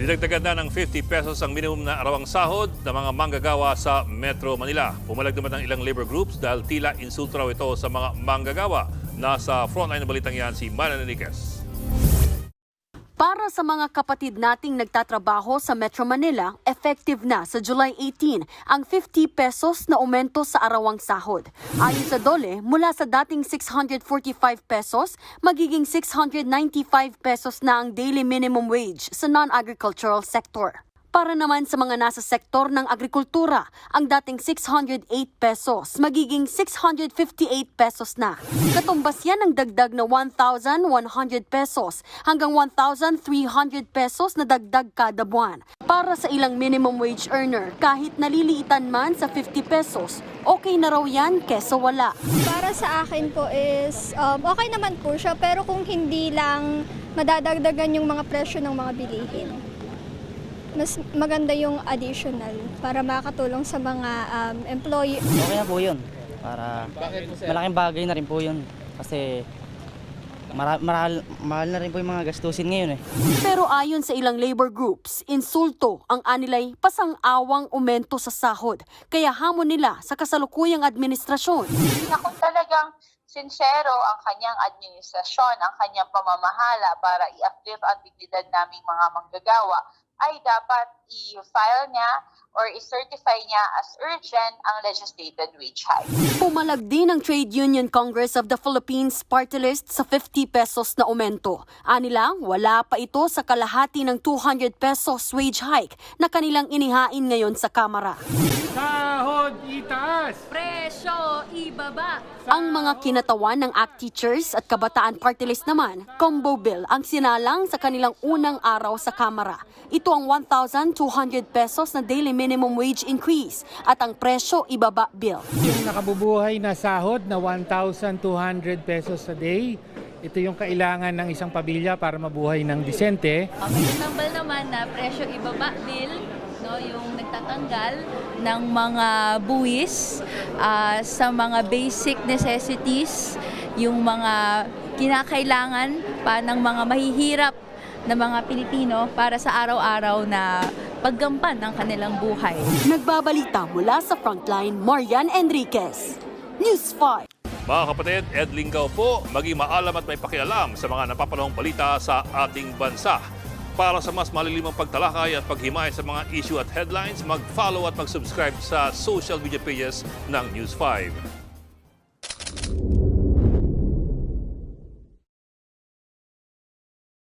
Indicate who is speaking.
Speaker 1: Dinagdagan na ng 50 pesos ang minimum na arawang sahod ng mga manggagawa sa Metro Manila. Pumalag naman ng ilang labor groups dahil tila insulto raw ito sa mga manggagawa. Nasa frontline ng balitang yan si Enriquez.
Speaker 2: Para sa mga kapatid nating nagtatrabaho sa Metro Manila, effective na sa July 18 ang 50 pesos na aumento sa arawang sahod. Ayon sa DOLE, mula sa dating 645 pesos, magiging 695 pesos na ang daily minimum wage sa non-agricultural sector. Para naman sa mga nasa sektor ng agrikultura, ang dating 608 pesos magiging 658 pesos na. Katumbas yan ang dagdag na 1,100 pesos hanggang 1,300 pesos na dagdag kada buwan. Para sa ilang minimum wage earner, kahit naliliitan man sa 50 pesos, okay na raw yan kesa wala.
Speaker 3: Para sa akin po is, um, okay naman po siya, pero kung hindi lang madadagdagan yung mga presyo ng mga bilihin, mas maganda yung additional para makatulong sa mga um, employee.
Speaker 4: Okay na po yun. Para malaking bagay na rin po yun. Kasi mara- mahal, mahal na rin po yung mga gastusin ngayon eh.
Speaker 2: Pero ayon sa ilang labor groups, insulto ang anilay pasang-awang umento sa sahod. Kaya hamon nila sa kasalukuyang administrasyon.
Speaker 5: kung talagang sincero ang kanyang administrasyon, ang kanyang pamamahala para i-uplift ang dignidad naming mga manggagawa, ay dapat i-file niya or i-certify niya as urgent ang legislated wage hike.
Speaker 2: Pumalag din ang Trade Union Congress of the Philippines party list sa 50 pesos na aumento. Anilang wala pa ito sa kalahati ng 200 pesos wage hike na kanilang inihain ngayon sa Kamara.
Speaker 6: Sahod itaas!
Speaker 7: Presyo ibaba.
Speaker 2: Ang mga kinatawan ng ACT Teachers at Kabataan Party List naman, combo bill ang sinalang sa kanilang unang araw sa Kamara. Ito ang 1,200 pesos na daily minimum wage increase at ang presyo ibaba bill.
Speaker 6: Yung nakabubuhay na sahod na 1,200 pesos a day, ito yung kailangan ng isang pamilya para mabuhay ng disente.
Speaker 7: May tambal naman na presyo ibaba bill, no, yung nagtatanggal ng mga buwis ah, sa mga basic necessities, yung mga kinakailangan pa ng mga mahihirap na mga Pilipino para sa araw-araw na paggampan ng kanilang buhay.
Speaker 2: Nagbabalita mula sa Frontline, Marian Enriquez. News 5.
Speaker 1: Mga kapatid, Ed Lingaw po, maging maalam at may pakialam sa mga napapanahong balita sa ating bansa. Para sa mas malilimang pagtalakay at paghimay sa mga issue at headlines, mag-follow at mag-subscribe sa social media pages ng News 5.